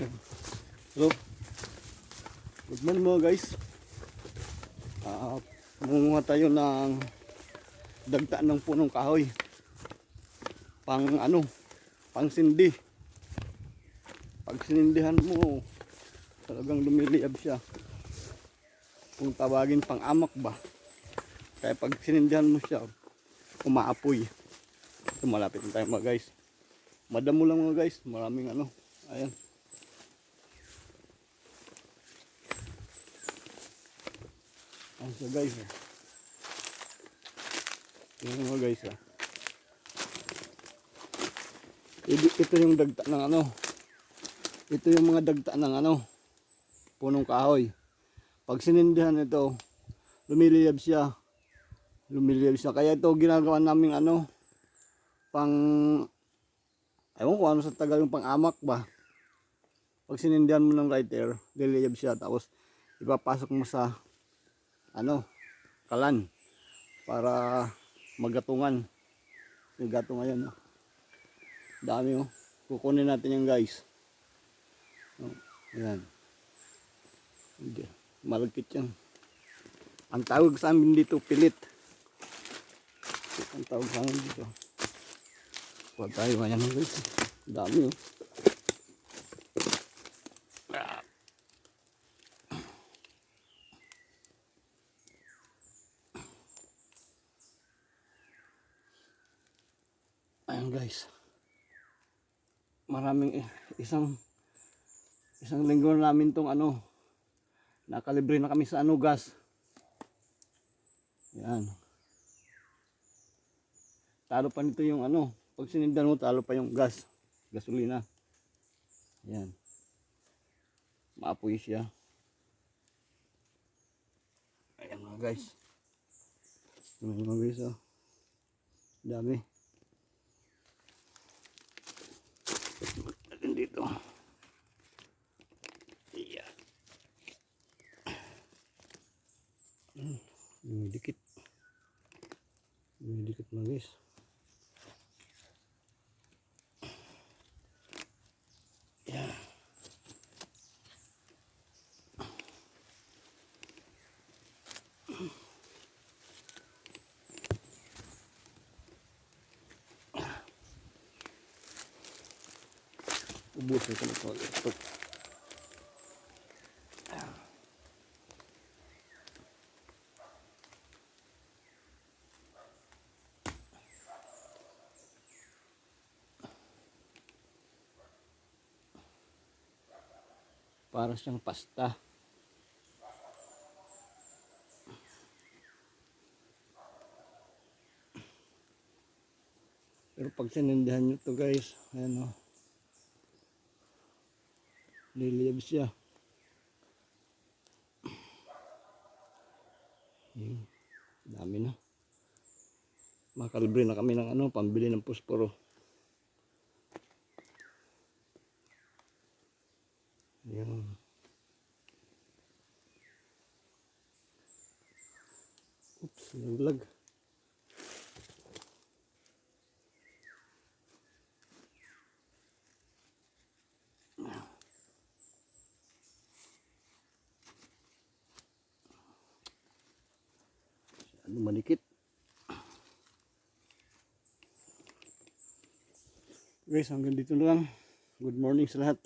Hello. Good morning mga guys. Ah, mangunguha tayo ng dagta ng punong kahoy. Pang ano, pang sindi. Pag sinindihan mo, talagang lumiliyab siya. Kung tawagin pang amak ba. Kaya pag sinindihan mo siya, umaapoy. So, malapit na tayo mga guys. Madamo lang mga guys, maraming ano. Ayan. Ayan siya guys. eh. Ayan mga guys. ah. Ito, yung dagta ng ano. Ito yung mga dagta ng ano. Punong kahoy. Pag sinindihan ito, lumiliyab siya. Lumiliyab siya. Kaya ito ginagawa namin ano. Pang Ewan ko ano sa tagal yung pang-amak ba. Pag sinindihan mo ng lighter, liliyab siya. Tapos ipapasok mo sa ano, kalan para magatungan. Yung gato ngayon. Oh. Dami oh. Kukunin natin yan guys. Oh, yan. Malagkit yan. Ang tawag sa amin dito, pilit. Ang tawag sa amin dito. Huwag tayo ngayon guys. Dami oh. Ayan guys. Maraming eh, isang isang linggo na namin tong ano nakalibre na kami sa ano gas. Yan. Talo pa nito yung ano, pag sinindan mo talo pa yung gas, gasolina. Yan. Maapoy siya. Ayan mga guys. Mga guys oh. Dami. Natin dito. Iya. Yung dikit. Yung dikit mga guys. Yeah. Ubusin ko na ito. Ito. Para siyang pasta. Pero pag sinindihan nyo to guys, ayan o. Liliyab siya. Yun. Dami na. Makalibre na kami ng ano, pambili ng posporo. Yun. Oops, naglag. Manikit. Guys, hanggang dito na lang. Good morning sa lahat.